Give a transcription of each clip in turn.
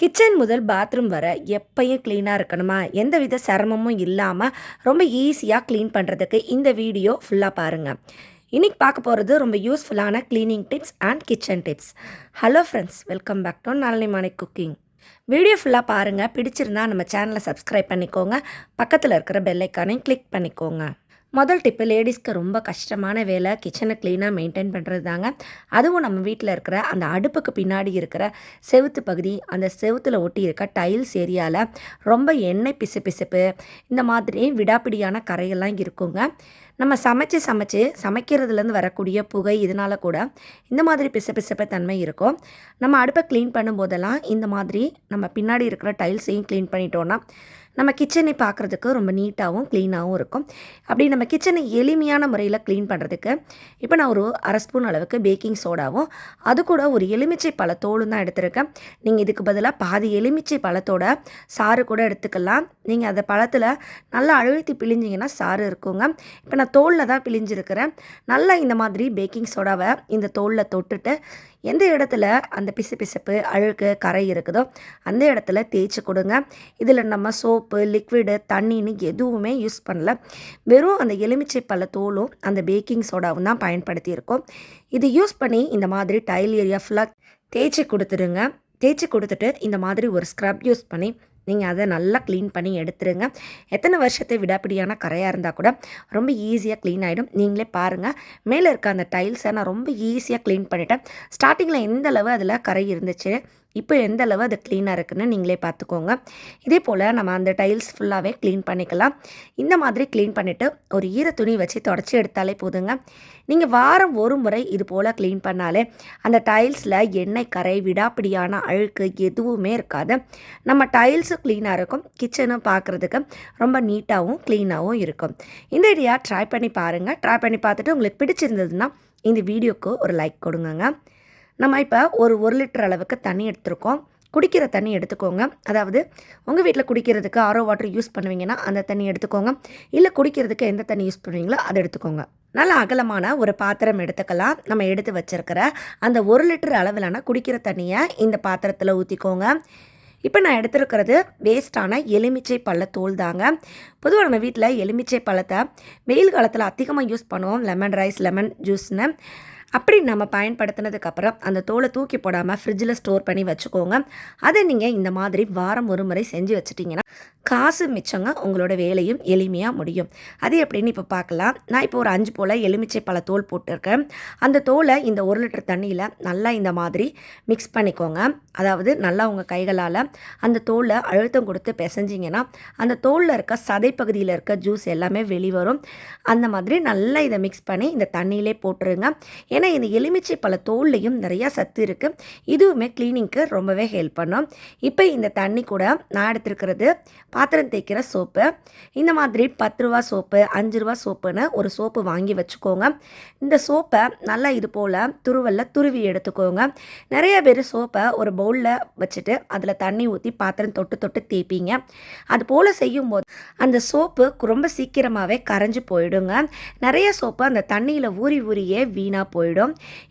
Kitchen முதல் bathroom வர எப்பயும் க்ளீனாக இருக்கணுமா? எந்த வித சிரமமும் இல்லாமல் ரொம்ப ஈஸியாக க்ளீன் பண்ணுறதுக்கு இந்த வீடியோ ஃபுல்லாக பாருங்கள் இன்றைக்கி பார்க்க போகிறது ரொம்ப யூஸ்ஃபுல்லான cleaning tips and kitchen tips hello friends welcome back to நாளை மாலை குக்கிங் வீடியோ ஃபுல்லாக பாருங்கள் பிடிச்சிருந்தா நம்ம சேனலை சப்ஸ்கிரைப் பண்ணிக்கோங்க. பக்கத்தில் இருக்கிற பெல்லைக்கானையும் கிளிக் பண்ணிக்கோங்க. முதல் டிப்பு லேடிஸ்க்கு ரொம்ப கஷ்டமான வேலை கிச்சனை க்ளீனாக மெயின்டைன் பண்ணுறது தாங்க. அதுவும் நம்ம வீட்டில் இருக்கிற அந்த அடுப்புக்கு பின்னாடி இருக்கிற செவுத்து பகுதி அந்த செவுத்தில் ஒட்டி இருக்க டைல்ஸ் ஏரியாவில் ரொம்ப எண்ணெய் பிசு பிசுப்பு இந்த மாதிரி விடாப்பிடியான கரையெல்லாம் இருக்குங்க. நம்ம சமைச்சு சமைச்சு சமைக்கிறதுலேருந்து வரக்கூடிய புகை இதனால் கூட இந்த மாதிரி பிசு பிசுப்பு தன்மை இருக்கும். நம்ம அடுப்பை க்ளீன் பண்ணும்போதெல்லாம் இந்த மாதிரி நம்ம பின்னாடி இருக்கிற டைல்ஸையும் க்ளீன் பண்ணிட்டோன்னா நம்ம கிச்சனை பார்க்குறதுக்கு ரொம்ப நீட்டாகவும் க்ளீனாகவும் இருக்கும். அப்படி நம்ம கிச்சனை எளிமையான முறையில் க்ளீன் பண்ணுறதுக்கு இப்போ நான் ஒரு அரை ஸ்பூன் அளவுக்கு பேக்கிங் சோடாவும் அது கூட ஒரு எலுமிச்சை பழத்தோடும் தான் எடுத்திருக்கேன். நீங்கள் இதுக்கு பதிலாக பாதி எலுமிச்சை பழத்தோட சாறு கூட எடுத்துக்கலாம். நீங்கள் அதை பழத்தில் நல்லா அழுத்தி பிழிஞ்சிங்கன்னா சாறு இருக்குங்க. இப்போ நான் தோலில் தான் பிழிஞ்சிருக்கிறேன். நல்லா இந்த மாதிரி பேக்கிங் சோடாவை இந்த தோலில் தொட்டுட்டு எந்த இடத்துல அந்த பிசு பிசப்பு அழுக்கு கரை இருக்குதோ அந்த இடத்துல தேய்ச்சி கொடுங்க. இதில் நம்ம சோப் சோப்பு லிக்விடு தண்ணின்னு எதுவுமே யூஸ் பண்ணல. வெறும் அந்த எலுமிச்சை பழ தோலும் அந்த பேக்கிங் சோடாவும் தான் பயன்படுத்தியிருக்கோம். இது யூஸ் பண்ணி இந்த மாதிரி டைல் ஏரியா ஃபுல்லாக தேய்ச்சி கொடுத்துருங்க தேய்ச்சி கொடுத்துட்டு இந்த மாதிரி ஒரு ஸ்க்ரப் யூஸ் பண்ணி நீங்கள் அதை நல்லா க்ளீன் பண்ணி எடுத்துருங்க எத்தனை வருஷத்தை விடாப்பிடியான கரையாக இருந்தால் கூட ரொம்ப ஈஸியாக க்ளீன் ஆகிடும் நீங்களே பாருங்கள் மேலே இருக்க அந்த டைல்ஸை நான் ரொம்ப ஈஸியாக க்ளீன் பண்ணிட்டேன். ஸ்டார்டிங்கில் எந்த அளவு அதில் கரை இருந்துச்சு? இப்போ எந்த அளவு அது க்ளீனாக இருக்குன்னு நீங்களே பார்த்துக்கோங்க. இதே போல் நம்ம அந்த டைல்ஸ் ஃபுல்லாகவே க்ளீன் பண்ணிக்கலாம். இந்த மாதிரி க்ளீன் பண்ணிவிட்டு ஒரு ஈர துணி வச்சு தொடச்சி எடுத்தாலே போதுங்க. நீங்கள் வாரம் ஒரு முறை இது போல் க்ளீன் பண்ணாலே அந்த டைல்ஸில் எண்ணெய் கரை விடாப்பிடியான அழுக்கு எதுவுமே இருக்காது. நம்ம டைல்ஸும் க்ளீனாக இருக்கும். கிச்சனும் பார்க்குறதுக்கு ரொம்ப நீட்டாகவும் க்ளீனாகவும் இருக்கும். இந்த ஐடியா ட்ரை பண்ணி பாருங்கள் ட்ரை பண்ணி பார்த்துட்டு உங்களுக்கு பிடிச்சிருந்ததுன்னா இந்த வீடியோக்கு ஒரு லைக் கொடுங்கங்க. நம்ம இப்போ ஒரு ஒரு லிட்டர் அளவுக்கு தண்ணி எடுத்திருக்கோம். குடிக்கிற தண்ணி எடுத்துக்கோங்க. அதாவது உங்கள் வீட்டில் குடிக்கிறதுக்கு ஆரோ வாட்டர் யூஸ் பண்ணுவீங்கன்னா அந்த தண்ணி எடுத்துக்கோங்க. இல்லை குடிக்கிறதுக்கு எந்த தண்ணி யூஸ் பண்ணுவீங்களோ அதை எடுத்துக்கோங்க. நல்ல அகலமான ஒரு பாத்திரம் எடுத்துக்கலாம். நம்ம எடுத்து வச்சுருக்கிற அந்த ஒரு லிட்டர் அளவிலான குடிக்கிற தண்ணியை இந்த பாத்திரத்தில் ஊற்றிக்கோங்க இப்போ நான் எடுத்துருக்கிறது வேஸ்ட்டான எலுமிச்சை பழத்தோல் தாங்க. பொதுவாக நம்ம வீட்டில் எலுமிச்சை பழத்தை வெயில் காலத்தில் அதிகமாக யூஸ் பண்ணுவோம். லெமன் ரைஸ் லெமன் ஜூஸ்னு அப்படி நம்ம பயன்படுத்தினதுக்கப்புறம் அந்த தோலை தூக்கி போடாமல் ஃப்ரிட்ஜில் ஸ்டோர் பண்ணி வச்சுக்கோங்க. அதை நீங்கள் இந்த மாதிரி வாரம் ஒரு முறை செஞ்சு வச்சுட்டிங்கன்னா காசு மிச்சங்க உங்களோட வேலையும் எளிமையாக முடியும். அது எப்படின்னு இப்போ பார்க்கலாம். நான் இப்போ ஒரு அஞ்சு போல் எலுமிச்சை பல தோல் போட்டிருக்கேன். அந்த தோலை இந்த ஒரு லிட்டர் தண்ணியில் நல்லா இந்த மாதிரி மிக்ஸ் பண்ணிக்கோங்க. அதாவது நல்லா உங்கள் கைகளால் அந்த தோலை அழுத்தம் கொடுத்து பிசைஞ்சிங்கன்னா அந்த தோலில் இருக்க சதை பகுதியில் இருக்க ஜூஸ் எல்லாமே வெளிவரும். அந்த மாதிரி நல்லா இதை மிக்ஸ் பண்ணி இந்த தண்ணியிலே போட்டுருங்க. ஏன்னா இந்த எலுமிச்சை பழ தோல்லையும் நிறையா சத்து இருக்குது இதுவுமே க்ளீனிங்க்கு ரொம்பவே ஹெல்ப் பண்ணும். இப்போ இந்த தண்ணி கூட நான் எடுத்துருக்கிறது பாத்திரம் தேய்க்கிற சோப்பு. இந்த மாதிரி பத்து ரூபா சோப்பு அஞ்சு ரூபா சோப்புன்னு ஒரு சோப்பு வாங்கி வச்சுக்கோங்க. இந்த சோப்பை நல்லா இது போல் துருவலில் துருவி எடுத்துக்கோங்க. நிறைய பேர் சோப்பை ஒரு பவுலில் வச்சுட்டு அதில் தண்ணி ஊற்றி பாத்திரம் தொட்டு தொட்டு தேய்ப்பீங்க. அது போல் செய்யும்போது அந்த சோப்பு ரொம்ப சீக்கிரமாகவே கரைஞ்சி போயிடுங்க. நிறைய சோப்பு அந்த தண்ணியில் ஊறி ஊறியே வீணாக போயிடும்.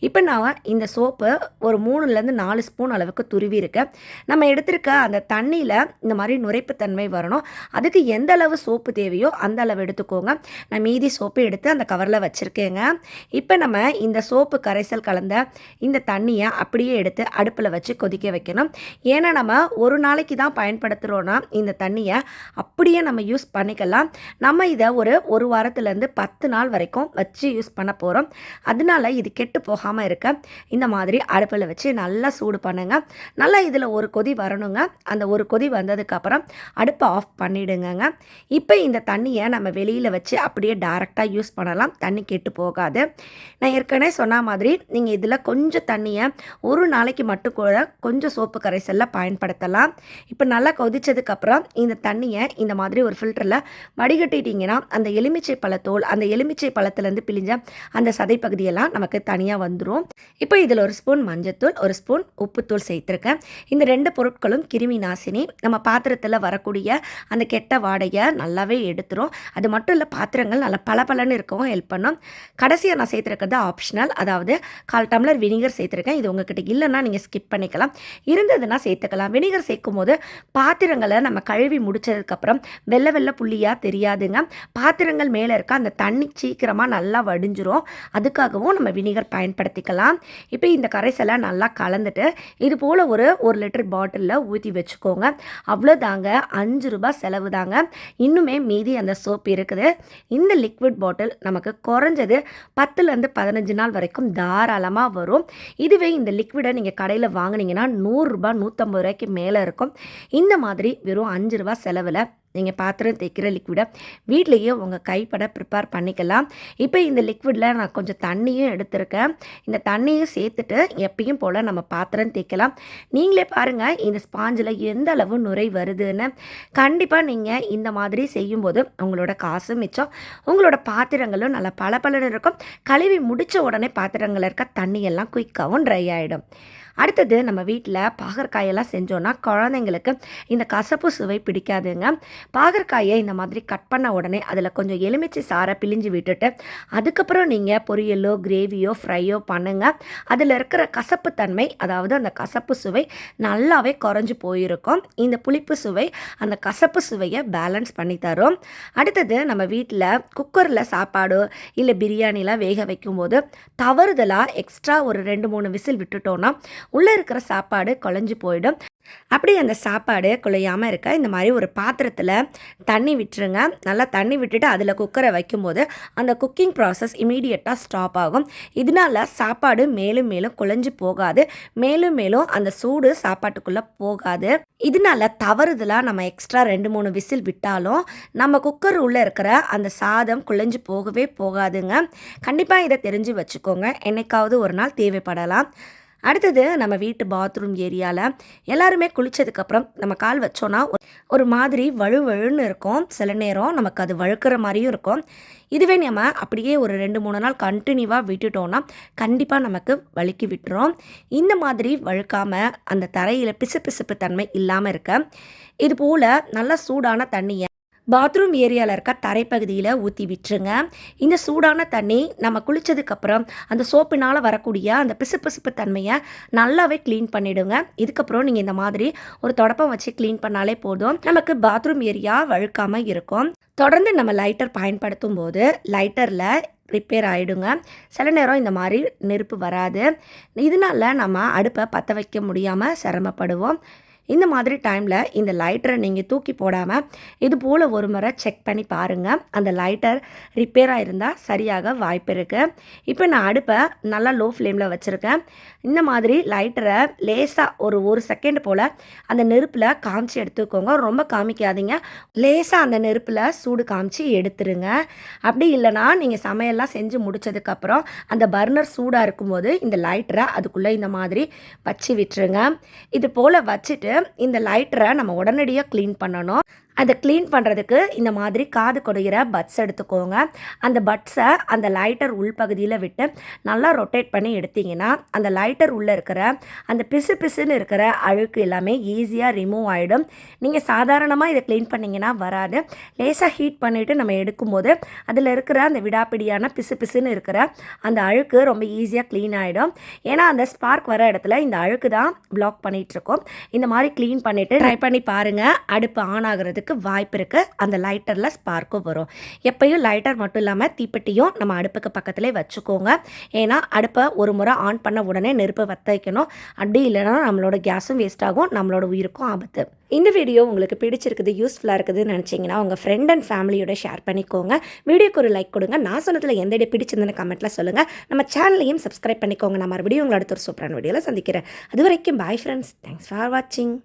இப்போ நான் இந்த சோப்பு ஒரு மூணுலேருந்து நாலு ஸ்பூன் அளவுக்கு துருவி இருக்கேன் நம்ம எடுத்திருக்க அந்த தண்ணியில் இந்த மாதிரி நுரைப்புத்தன்மை வரணும். அதுக்கு எந்த அளவு சோப்பு தேவையோ அந்த அளவு எடுத்துக்கோங்க. நான் மீதி சோப்பு எடுத்து அந்த கவரில் வச்சுருக்கேங்க. இப்போ நம்ம இந்த சோப்பு கரைசல் கலந்த இந்த தண்ணியை அப்படியே எடுத்து அடுப்பில் வச்சு கொதிக்க வைக்கணும். ஏன்னா நம்ம ஒரு நாளைக்கு தான் பயன்படுத்துகிறோன்னா இந்த தண்ணியை அப்படியே நம்ம யூஸ் பண்ணிக்கலாம். நம்ம இதை ஒரு ஒரு வாரத்துலேருந்து பத்து நாள் வரைக்கும் வச்சு யூஸ் பண்ண போகிறோம் அதனால இது கெட்டு போகாமல் இருக்க. இந்த மாதிரி அடுப்பில் வச்சு நல்லா சூடு பண்ணுங்க. நல்லா இதில் ஒரு கொதி வரணுங்க. அந்த ஒரு கொதி வந்ததுக்கப்புறம் அடுப்பை ஆஃப் பண்ணிவிடுங்கங்க இப்போ இந்த தண்ணியை நம்ம வெளியில் வச்சு அப்படியே டேரெக்டாக யூஸ் பண்ணலாம். தண்ணி கெட்டு போகாது. நான் ஏற்கனவே சொன்ன மாதிரி நீங்கள் இதில் கொஞ்சம் தண்ணியை ஒரு நாளைக்கு மட்டும் கூட கொஞ்சம் சோப்பு கரைசலில் பயன்படுத்தலாம். இப்போ நல்லா கொதித்ததுக்கப்புறம் இந்த தண்ணியை இந்த மாதிரி ஒரு ஃபில்டரில் வடிகட்டிட்டிங்கன்னா அந்த எலுமிச்சை பழத்தோல் அந்த எலுமிச்சை பழத்துலேருந்து பிழிஞ்ச அந்த சதை பகுதியெல்லாம் நமக்கு நமக்கு தனியாக வந்துடும் இப்போ இதில் ஒரு ஸ்பூன் மஞ்சத்தூள் ஒரு ஸ்பூன் உப்புத்தூள் சேர்த்துருக்கேன். இந்த ரெண்டு பொருட்களும் கிருமி நாசினி நம்ம பாத்திரத்தில் வரக்கூடிய அந்த கெட்ட வாடையை நல்லாவே எடுத்துரும். அது மட்டும் இல்லை பாத்திரங்கள் நல்லா பளபளன்னு இருக்கவும் ஹெல்ப் பண்ணும். கடைசியாக நான் சேர்த்துருக்கிறது ஆப்ஷனல் அதாவது கால் டம்ளர் வினிகர் சேர்த்துருக்கேன். இது உங்ககிட்ட இல்லைன்னா நீங்கள் ஸ்கிப் பண்ணிக்கலாம். இருந்ததுன்னா சேர்த்துக்கலாம். வினிகர் சேர்க்கும் போது பாத்திரங்களை நம்ம கழுவி முடிச்சதுக்கப்புறம் வெள்ளை வெள்ளை புள்ளியாக தெரியாதுங்க. பாத்திரங்கள் மேலே இருக்க அந்த தண்ணி சீக்கிரமாக நல்லா வடிஞ்சிரும். அதுக்காகவும் நம்ம வினிகர் பயன்படுத்திக்கலாம். இப்போ இந்த கரைசலை நல்லா கலந்துட்டு இது போல் ஒரு ஒரு லிட்டர் பாட்டிலில் ஊற்றி வச்சுக்கோங்க. அவ்வளோதாங்க அஞ்சு ரூபாய் செலவு தாங்க இன்னுமே மீதி அந்த சோப் இருக்குது. இந்த லிக்விட் பாட்டில் நமக்கு குறைஞ்சது பத்துலேருந்து பதினஞ்சு நாள் வரைக்கும் தாராளமாக வரும். இதுவே இந்த லிக்விடை நீங்கள் கடையில் வாங்கினீங்கன்னா நூறுரூபா நூற்றம்பது ரூபாய்க்கு மேலே இருக்கும். இந்த மாதிரி வெறும் அஞ்சு ரூபா செலவில் நீங்கள் பாத்திரம் தேய்க்கிற லிக்விடை வீட்லேயே உங்கள் கைப்பட ப்ரிப்பேர் பண்ணிக்கலாம். இப்போ இந்த லிக்விடில் நான் கொஞ்சம் தண்ணியும் எடுத்திருக்கேன். இந்த தண்ணியும் சேர்த்துட்டு எப்பயும் போல் நம்ம பாத்திரம் தேய்க்கலாம். நீங்களே பாருங்கள் இந்த ஸ்பாஞ்சில் எந்த அளவு நுரை வருதுன்னு. கண்டிப்பாக நீங்கள் இந்த மாதிரி செய்யும்போது உங்களோட காசும் மிச்சம். உங்களோட பாத்திரங்களும் நல்லா பளபளன்னு இருக்கும். கழுவி முடித்த உடனே பாத்திரங்களில் இருக்க தண்ணியெல்லாம் குயிக்காகவும் ட்ரை ஆகிடும் அடுத்தது நம்ம வீட்டில் பாகற்காயெல்லாம் செஞ்சோன்னா குழந்தைங்களுக்கு இந்த கசப்பு சுவை பிடிக்காதுங்க. பாகற்காயை இந்த மாதிரி கட் பண்ண உடனே அதில் கொஞ்சம் எலுமிச்சை சாரை பிழிஞ்சு விட்டுட்டு அதுக்கப்புறம் நீங்கள் பொரியலோ கிரேவியோ ஃப்ரையோ பண்ணுங்கள் அதில் இருக்கிற கசப்பு தன்மை அதாவது அந்த கசப்பு சுவை நல்லாவே குறைஞ்சு போயிருக்கும். இந்த புளிப்பு சுவை அந்த கசப்பு சுவையை பேலன்ஸ் பண்ணி தரும். அடுத்தது நம்ம வீட்டில் குக்கரில் சாப்பாடு இல்லை பிரியாணிலாம் வேக வைக்கும்போது தவறுதலாக எக்ஸ்ட்ரா ஒரு ரெண்டு மூணு விசில் விட்டுட்டோன்னா உள்ளே இருக்கிற சாப்பாடு குழஞ்சு போயிடும். அப்படி அந்த சாப்பாடு குழையாமல் இருக்க இந்த மாதிரி ஒரு பாத்திரத்தில் தண்ணி விட்டுருங்க. நல்லா தண்ணி விட்டுட்டு அதில் குக்கரை வைக்கும்போது அந்த குக்கிங் ப்ராசஸ் இமீடியட்டாக ஸ்டாப் ஆகும். இதனால சாப்பாடு மேலும் மேலும் குழஞ்சு போகாது. மேலும் மேலும் அந்த சூடு சாப்பாட்டுக்குள்ளே போகாது. இதனால தவறுதலாக நம்ம எக்ஸ்ட்ரா ரெண்டு மூணு விசில் விட்டாலும் நம்ம குக்கர் உள்ளே இருக்கிற அந்த சாதம் குழஞ்சு போகவே போகாதுங்க. கண்டிப்பாக இதை தெரிஞ்சு வச்சுக்கோங்க. என்னைக்காவது ஒரு நாள் தேவைப்படலாம். அடுத்தது நம்ம வீட்டு பாத்ரூம் ஏரியாவில் எல்லாருமே குளித்ததுக்கப்புறம் நம்ம கால் வச்சோன்னா ஒரு மாதிரி வழுவழுன்னு இருக்கும். சில நேரம் நமக்கு அது வழுக்கிற மாதிரியும் இருக்கும். இதுவே நம்ம அப்படியே ஒரு ரெண்டு மூணு நாள் கண்டினியூவாக விட்டுட்டோன்னா கண்டிப்பாக நமக்கு வழுக்கி விட்டுரும். இந்த மாதிரி வழுக்காமல் அந்த தரையில் பிசு பிசுப்பு தன்மை இல்லாமல் இருக்க இது போல் நல்ல சூடான தண்ணியை பாத்ரூம் ஏரியாவில் இருக்க தரைப்பகுதியில் ஊற்றி விட்டுருங்க. இந்த சூடான தண்ணி நம்ம குளித்ததுக்கப்புறம் அந்த சோப்பினால் வரக்கூடிய அந்த பிசுபிசுப்பு தன்மையை நல்லாவே க்ளீன் பண்ணிவிடுங்க இதுக்கப்புறம் நீங்கள் இந்த மாதிரி ஒரு தொடப்பம் வச்சு க்ளீன் பண்ணாலே போதும். நமக்கு பாத்ரூம் ஏரியா வழுக்காமல் இருக்கும். தொடர்ந்து நம்ம லைட்டர் பயன்படுத்தும் போது லைட்டரில் ரிப்பேர் ஆகிடுங்க சில நேரம் இந்த மாதிரி நெருப்பு வராது. இதனால நம்ம அடுப்பை பற்ற வைக்க முடியாமல் சிரமப்படுவோம். இந்த மாதிரி டைமில் இந்த லைட்டரை நீங்கள் தூக்கி போடாமல் இது போல் ஒரு முறை செக் பண்ணி பாருங்கள் அந்த லைட்டர் ரிப்பேராக இருந்தால் சரியாக வாய்ப்பு இருக்குது இப்போ நான் அடுப்பை நல்லா லோ ஃப்ளேமில் வச்சுருக்கேன். இந்த மாதிரி லைட்டரை லேசாக ஒரு ஒரு செகண்ட் போல் அந்த நெருப்பில் காமிச்சு எடுத்துக்கோங்க. ரொம்ப காமிக்காதீங்க. லேசாக அந்த நெருப்பில் சூடு காமிச்சு எடுத்துருங்க. அப்படி இல்லைனா நீங்கள் சமையல்லாம் செஞ்சு முடிச்சதுக்கப்புறம் அந்த பர்னர் சூடாக இருக்கும்போது இந்த லைட்டரை அதுக்குள்ளே இந்த மாதிரி வச்சு விட்டுருங்க. இது போல் வச்சுட்டு இந்த லைட்டரை நம்ம உடனடியாக க்ளீன் பண்ணணும். அதை க்ளீன் பண்ணுறதுக்கு இந்த மாதிரி காது கொடுகிற பட்ஸ் எடுத்துக்கோங்க. அந்த பட்ஸை அந்த லைட்டர் உள்பகுதியில் விட்டு நல்லா ரொட்டேட் பண்ணி எடுத்திங்கன்னா அந்த லைட்டர் உள்ளே இருக்கிற அந்த பிசு பிசுன்னு இருக்கிற அழுக்கு எல்லாமே ஈஸியாக ரிமூவ் ஆகிடும் நீங்கள் சாதாரணமாக இதை க்ளீன் பண்ணிங்கன்னா வராது. லேசாக ஹீட் பண்ணிவிட்டு நம்ம எடுக்கும்போது அதில் இருக்கிற அந்த விடாப்பிடியான பிசு பிசுன்னு இருக்கிற அந்த அழுக்கு ரொம்ப ஈஸியாக க்ளீன் ஆகிடும் ஏன்னா அந்த ஸ்பார்க் வர இடத்துல இந்த அழுக்கு தான் பிளாக் பண்ணிகிட்ருக்கோம் இந்த மாதிரி க்ளீன் பண்ணிவிட்டு ட்ரை பண்ணி பாருங்கள் அடுப்பு ஆன் ஆகிறதுக்கு வரதுக்கு வாய்ப்பு இருக்குது அந்த லைட்டரில் ஸ்பார்க்கும் வரும். எப்பயும் லைட்டர் மட்டும் இல்லாமல் தீப்பெட்டியும் நம்ம அடுப்புக்கு பக்கத்துலேயே வச்சுக்கோங்க. ஏன்னா அடுப்பை ஒரு முறை ஆன் பண்ண உடனே நெருப்பை வற்ற வைக்கணும் அப்படி இல்லைன்னா நம்மளோட கேஸும் வேஸ்ட் ஆகும். நம்மளோட உயிருக்கும் ஆபத்து. இந்த வீடியோ உங்களுக்கு பிடிச்சிருக்குது யூஸ்ஃபுல்லாக இருக்குதுன்னு நினச்சிங்கன்னா உங்கள் ஃப்ரெண்ட் அண்ட் ஃபேமிலியோட ஷேர் பண்ணிக்கோங்க. வீடியோக்கு ஒரு லைக் கொடுங்க. நான் சொன்னதில் எந்த இடம் பிடிச்சிருந்துன்னு கமெண்ட்டில் சொல்லுங்கள் நம்ம சேனலையும் சப்ஸ்கிரைப் பண்ணிக்கோங்க. நான் மறுபடியும் உங்களை அடுத்த ஒரு சூப்பரான வீடியோவில் சந்திக்கிறேன். அது வரைக்கும் பாய் ஃப்ரெண்ட்ஸ் தேங்க்ஸ் ஃபார் வாட்சிங்